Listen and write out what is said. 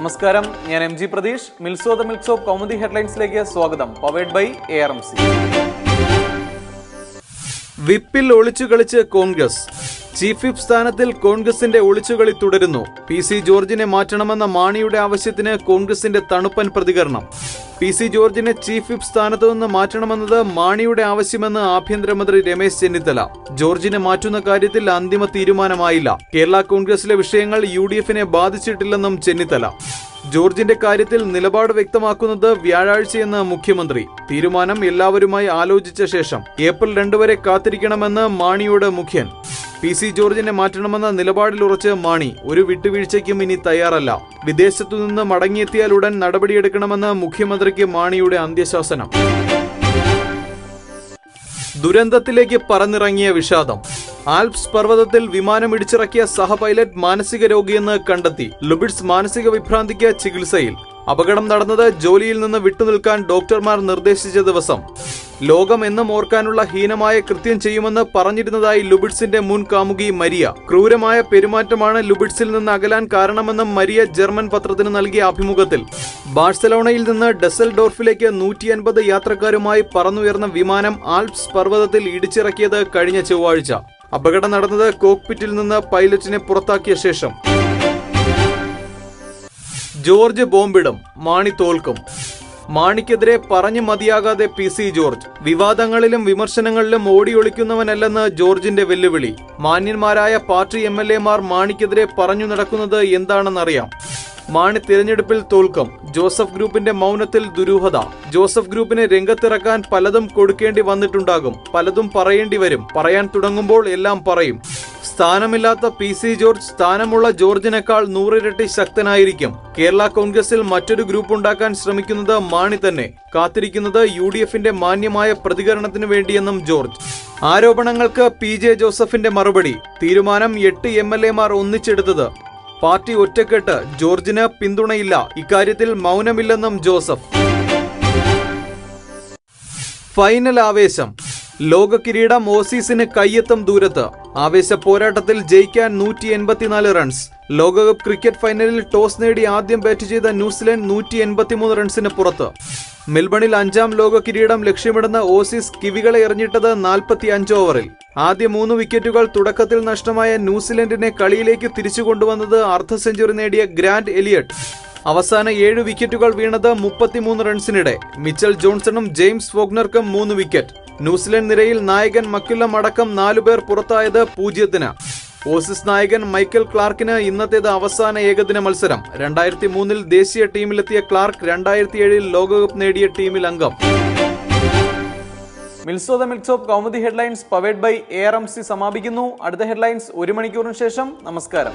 നമസ്കാരം. ഞാൻ M G Pratheesh. മിൽസോ ദ മിൽക്സ് ഓഫ് കൗമുദി ഹെഡ്ലൈൻസിലേക്ക് സ്വാഗതം. Powered by A R M C. വിപ്പിൽ ഒളിച്ചു കളിച്ച് കോൺഗ്രസ്. ചീഫ് വിപ്പ് സ്ഥാനത്തിൽ കോൺഗ്രസിന്റെ ഒളിച്ചുകളി തുടരുന്നു. പി സി ജോർജിനെ മാറ്റണമെന്ന മാണിയുടെ ആവശ്യത്തിന് കോൺഗ്രസിന്റെ തണുപ്പൻ പ്രതികരണം. പി സി ജോർജിനെ ചീഫ് വിപ്പ് സ്ഥാനത്തു നിന്ന് മാറ്റണമെന്നത് മാണിയുടെ ആവശ്യമെന്ന് ആഭ്യന്തരമന്ത്രി രമേശ് ചെന്നിത്തല. ജോർജിനെ മാറ്റുന്ന കാര്യത്തിൽ അന്തിമ തീരുമാനമായില്ല. കേരള കോൺഗ്രസിലെ വിഷയങ്ങൾ യു ബാധിച്ചിട്ടില്ലെന്നും ചെന്നിത്തല. ജോർജിന്റെ കാര്യത്തിൽ നിലപാട് വ്യക്തമാക്കുന്നത് വ്യാഴാഴ്ചയെന്ന് മുഖ്യമന്ത്രി. തീരുമാനം എല്ലാവരുമായി ആലോചിച്ച ശേഷം. ഏപ്രിൽ രണ്ടുവരെ കാത്തിരിക്കണമെന്ന് മാണിയോട് മുഖ്യൻ. പി സി ജോർജിനെ മാറ്റണമെന്ന നിലപാടിലുറച്ച് മാണി ഒരു വിട്ടുവീഴ്ചയ്ക്കും ഇനി തയ്യാറല്ല. വിദേശത്തു നിന്ന് മടങ്ങിയെത്തിയാൽ ഉടൻ നടപടിയെടുക്കണമെന്ന് മുഖ്യമന്ത്രിക്ക് മാണിയുടെ അന്ത്യശാസനം. ദുരന്തത്തിലേക്ക് പറന്നിറങ്ങിയ വിഷാദം. ആൽപ്സ് പർവതത്തിൽ വിമാനം ഇടിച്ചിറക്കിയ സഹപൈലറ്റ് മാനസിക രോഗിയെന്ന് കണ്ടെത്തി. ലുബിഡ്സ് മാനസിക വിഭ്രാന്തിക്ക് ചികിത്സയിൽ. അപകടം നടന്നത് ജോലിയിൽ നിന്ന് വിട്ടുനിൽക്കാൻ ഡോക്ടർമാർ നിർദ്ദേശിച്ച ദിവസം. ലോകം എന്നും ഓർക്കാനുള്ള ഹീനമായ കൃത്യം ചെയ്യുമെന്ന് പറഞ്ഞിരുന്നതായി ലുബിഡ്സിന്റെ മുൻ കാമുകി മരിയ. ക്രൂരമായ പെരുമാറ്റമാണ് ലുബിഡ്സിൽ നിന്ന് അകലാൻ കാരണമെന്നും മരിയ ജർമ്മൻ പത്രത്തിന് നൽകിയ അഭിമുഖത്തിൽ. ബാഴ്സലോണയിൽ നിന്ന് ഡെസൽ ഡോർഫിലേക്ക് നൂറ്റി അൻപത് യാത്രക്കാരുമായി പറന്നുയർന്ന വിമാനം ആൽപ്സ് പർവതത്തിൽ ഇടിച്ചിറക്കിയത് കഴിഞ്ഞ ചൊവ്വാഴ്ച. അപകടം നടന്നത് കോക്പിറ്റിൽ നിന്ന് പൈലറ്റിനെ പുറത്താക്കിയ ശേഷം. ജോർജ് ബോംബിടും മാണി തോൽക്കും. മാണിക്കെതിരെ പറഞ്ഞു മതിയാകാതെ പി സി ജോർജ്. വിവാദങ്ങളിലും വിമർശനങ്ങളിലും ഓടിയൊളിക്കുന്നവനല്ലെന്ന് ജോർജിന്റെ വെല്ലുവിളി. മാന്യന്മാരായ പാർട്ടി എം എൽ എമാർ മാണിക്കെതിരെ പറഞ്ഞു നടക്കുന്നത് എന്താണെന്നറിയാം. മാണി തിരഞ്ഞെടുപ്പിൽ തോൽക്കും. ജോസഫ് ഗ്രൂപ്പിന്റെ മൗനത്തിൽ ദുരൂഹത. ജോസഫ് ഗ്രൂപ്പിനെ രംഗത്തിറക്കാൻ പലതും കൊടുക്കേണ്ടി വന്നിട്ടുണ്ടാകും. പലതും പറയേണ്ടി വരും. പറയാൻ തുടങ്ങുമ്പോൾ എല്ലാം പറയും. സ്ഥാനമില്ലാത്ത പി സി ജോർജ് സ്ഥാനമുള്ള ജോർജിനേക്കാൾ നൂറിരട്ടി ശക്തനായിരിക്കും. കേരള കോൺഗ്രസിൽ മറ്റൊരു ഗ്രൂപ്പ് ഉണ്ടാക്കാൻ ശ്രമിക്കുന്നത് മാണി തന്നെ. കാത്തിരിക്കുന്നത് യു ഡി എഫിന്റെ മാന്യമായ പ്രതികരണത്തിനു വേണ്ടിയെന്നും ജോർജ്. ആരോപണങ്ങൾക്ക് പി ജെ ജോസഫിന്റെ മറുപടി. തീരുമാനം എട്ട് എം എൽ എമാർ ഒന്നിച്ചെടുത്തത്. പാർട്ടി ഒറ്റക്കെട്ട്. ജോർജിന് പിന്തുണയില്ല. ഇക്കാര്യത്തിൽ മൗനമില്ലെന്നും ജോസഫ്. ഫൈനൽ ആവേശം. ലോക കിരീടം ഓസീസിന് കയ്യെത്തും ദൂരത്ത്. ആവേശ പോരാട്ടത്തിൽ ജയിക്കാൻ നൂറ്റി എൺപത്തിനാല് റൺസ്. ലോകകപ്പ് ക്രിക്കറ്റ് ഫൈനലിൽ ടോസ് നേടി ആദ്യം ബാറ്റ് ചെയ്ത ന്യൂസിലൻഡ് നൂറ്റി എൺപത്തിമൂന്ന് റൺസിന് പുറത്ത്. മെൽബണിൽ അഞ്ചാം ലോക കിരീടം ലക്ഷ്യമിടുന്ന ഓസീസ് കിവികളെ എറിഞ്ഞിട്ടത് നാൽപ്പത്തി അഞ്ച് ഓവറിൽ. ആദ്യ മൂന്ന് വിക്കറ്റുകൾ തുടക്കത്തിൽ നഷ്ടമായ ന്യൂസിലൻഡിനെ കളിയിലേക്ക് തിരിച്ചു കൊണ്ടുവന്നത് അർദ്ധ സെഞ്ചുറി നേടിയ ഗ്രാൻഡ് എലിയട്ട്. അവസാന ഏഴ് വിക്കറ്റുകൾ വീണത് മുപ്പത്തിമൂന്ന് റൺസിനിടെ. മിച്ചൽ ജോൺസണും ജെയിംസ് ഫോഗ്നർക്കും മൂന്ന് വിക്കറ്റ്. ന്യൂസിലൻഡ് നിരയിൽ നായകൻ മക്കുല്ലം അടക്കം നാലുപേർ പുറത്തായത് പൂജ്യത്തിന്. ഓസിസ് നായകൻ മൈക്കൽ ക്ലാർക്കിന് ഇന്നത്തേത് അവസാന ഏകദിന മത്സരം. രണ്ടായിരത്തി മൂന്നിൽ ദേശീയ ടീമിലെത്തിയ ക്ലാർക്ക് രണ്ടായിരത്തി ഏഴിൽ ലോകകപ്പ് നേടിയ ടീമിൽ അംഗം. മിൽസോ the മിൽസോ Kaumudi headlines powered by A R M C സമാപിക്കുന്നു. അടുത്ത ഹെഡ്ലൈൻസ് ഒരു മണിക്കൂറിന് ശേഷം. നമസ്കാരം.